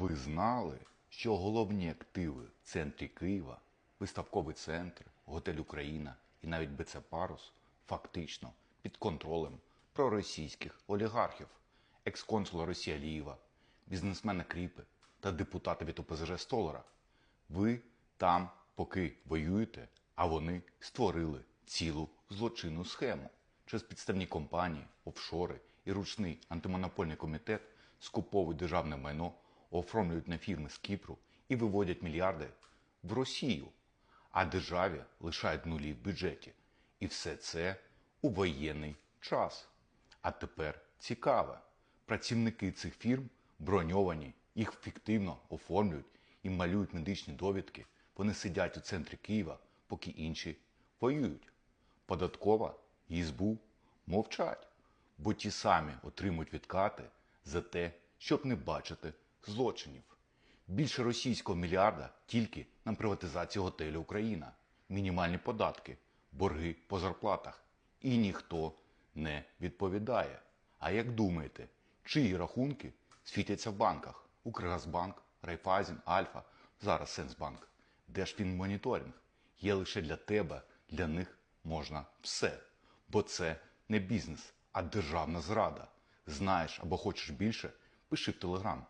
ви знали, що головні активи в центрі Києва, виставковий центр, готель Україна і навіть БЦ Парус фактично під контролем проросійських олігархів, екс-консула Росії Алієва, бізнесмена Кріпи та депутата від ОПЗЖ Столара. Ви там поки воюєте, а вони створили цілу злочинну схему. Через підставні компанії, офшори і ручний антимонопольний комітет скуповують державне майно, оформлюють на фірми з Кіпру і виводять мільярди в Росію, а державі лишають нулі в бюджеті. І все це у воєнний час. А тепер цікаве. Працівники цих фірм броньовані, їх фіктивно оформлюють і малюють медичні довідки. Вони сидять у центрі Києва, поки інші воюють. Податкова і СБУ мовчать, бо ті самі отримують відкати за те, щоб не бачити злочинів. Більше російського мільярда тільки на приватизацію готелю Україна, мінімальні податки, борги по зарплатах. І ніхто не відповідає. А як думаєте, чиї рахунки світяться в банках? Укргазбанк, Райфайзен, Альфа, зараз Сенсбанк. Держфінмоніторинг є лише для тебе, для них можна все. Бо це не бізнес, а державна зрада. Знаєш або хочеш більше? Пиши в Телеграм.